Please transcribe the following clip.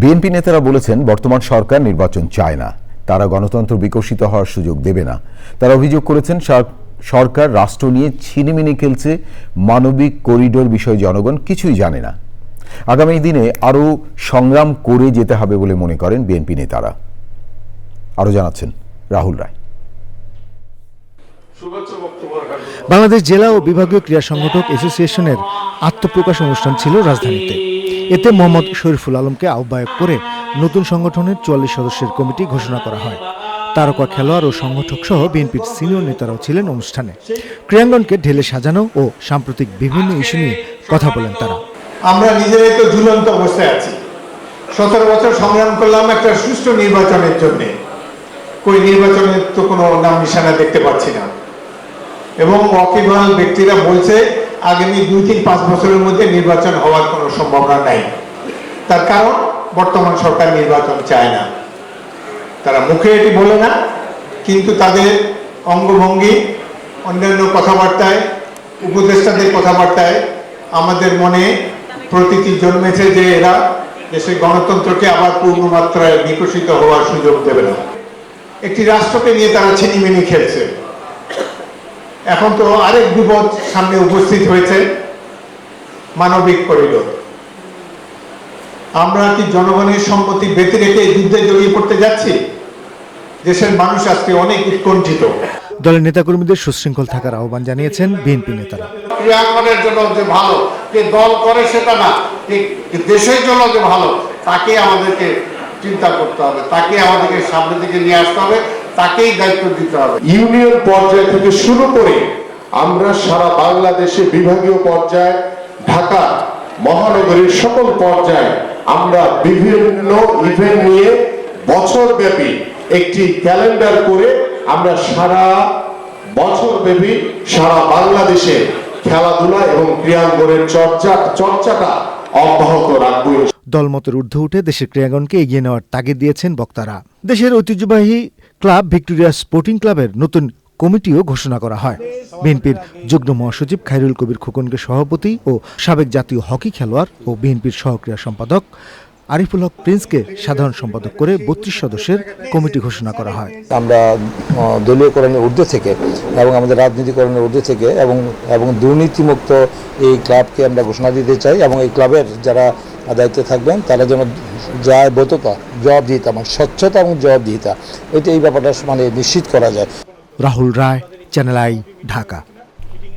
BNP নেতারা বলেছেন বর্তমান সরকার নির্বাচন চায় না। তারা গণতন্ত্র বিকশিত হওয়ার সুযোগ দেবে না। তারা অভিযোগ করেছেন সরকার রাষ্ট্র নিয়ে ছিনিমিনি খেলছে। মানবিক করিডোর বিষয়ে জনগণ কিছুই জানে না। আগামী দিনে আরও সংগ্রাম করে যেতে হবে বলে মনে করেন বিএনপি নেতারা। আরও জানাচ্ছেন রাহুল রায়। বাংলাদেশ জেলা ও বিভাগীয় ক্রীড়া সংগঠক অ্যাসোসিয়েশনের আত্মপ্রকাশ অনুষ্ঠান ছিল রাজধানীতে। এতে মোহাম্মদ শরীফুল আলমকে আহ্বায়ক করে নতুন সংগঠনের চুয়াল্লিশ সদস্যের কমিটি ঘোষণা করা হয়। তারকা খেলোয়াড় ও সংগঠক সহ বিএনপির সিনিয়র নেতারাও ছিলেন অনুষ্ঠানে। ক্রিয়াঙ্গনকে ঢেলে সাজানো ও সাম্প্রতিক বিভিন্ন ইস্যু নিয়ে কথা বলেন তারা। আমরা নিজেরাই তো ঝুলন্ত অবস্থায় আছি। সতেরো বছর সংগ্রাম করলাম একটা সুষ্ঠু নির্বাচনের জন্য। কই নির্বাচনের তো কোনো নাম নিশানা দেখতে পাচ্ছি না। এবং ওয়াকিবহাল ব্যক্তিরা বলছে আগামী দুই তিন পাঁচ বছরের মধ্যে নির্বাচন হওয়ার কোনো সম্ভাবনা নাই। তার কারণ, বর্তমান সরকার নির্বাচন চায় না। তারা মুখে এটি বলে না, কিন্তু তাদের অঙ্গভঙ্গি, অন্যান্য কথাবার্তায়, উপদেষ্টাদের কথাবার্তায় আমাদের মনে প্রতীতি জন্মেছে যে এরা দেশের গণতন্ত্রকে আবার পূর্ণমাত্রায় বিকশিত হওয়ার সুযোগ দেবে না। একটি রাষ্ট্রকে নিয়ে তারা ছিনিমিনি খেলছে। এখন তো আরেক বিপদ সামনে উপস্থিত হয়েছে মানবিক করিডোর। আমরা কি জনগণের সম্মতি বেঁধে রেখে যুদ্ধে জড়িয়ে পড়তে যাচ্ছি? দেশের মানুষ আজকে অনেক উৎকণ্ঠিত। দলের নেতাকর্মীদের সুশৃঙ্খল থাকার আহ্বান জানিয়েছেন বিএনপি নেতারা। ক্রিয়াঙ্গনের জন্য যে ভালো যে দল করে সেটা না ঠিক দেশের জন্য যে ভালো তাকে আমাদেরকে চিন্তা করতে হবে তাকে আমাদেরকে সামনে দিকে নিয়ে আসতে হবে। তাকেই দায়িত্ব দিতে হবে। ইউনিয়ন পর্যায় থেকে শুরু করে আমরা সারা বাংলাদেশে বিভাগীয় পর্যায়ে, ঢাকা মহানগরীর সকল পর্যায়ে আমরা বিভিন্ন ইভেন্ট নিয়ে বছরব্যাপী একটি ক্যালেন্ডার করে আমরা সারা বছরব্যাপী সারা বাংলাদেশে খেলাধুলা এবং ক্রীড়াঙ্গনের চর্চা, চর্চাটা অব্যাহত রাখব। দলমতের ঊর্ধ্বে উঠে দেশের ক্রীড়াঙ্গনকে এগিয়ে নেওয়ার তাগিদ দিয়েছেন বক্তারা। দেশের ঐতিহ্যবাহী ক্লাব, ভিক্টোরিয়া স্পোর্টিং ক্লাবের নতুন কমিটিও ঘোষণা করা হয়। বিএনপির যুগ্ম মহাসচিব খাইরুল কবির খোকনকে সভাপতি ও সাবেক জাতীয় হকি খেলোয়াড় ও বিএনপির সহক্রিয়া সম্পাদক আরিফুল হক প্রিন্সকে সাধারণ সম্পাদক করে বত্রিশ সদস্যের কমিটি ঘোষণা করা হয়। আমরা দলীয়করণের ঊর্ধ্বে থেকে এবং আমাদের রাজনীতিকরণের ঊর্ধ্বে থেকে এবং এবং দুর্নীতিমুক্ত এই ক্লাবকে আমরা ঘোষণা দিতে চাই এবং এই ক্লাবের যারা দায়িত্বে থাকবেন, তারা যেন বৈধতা জবাবদিহিতা মানে স্বচ্ছতা এবং জবাবদিহিতা এটা এই ব্যাপারটা মানে নিশ্চিত করা যায়। Rahul Roy, channel I, Dhaka.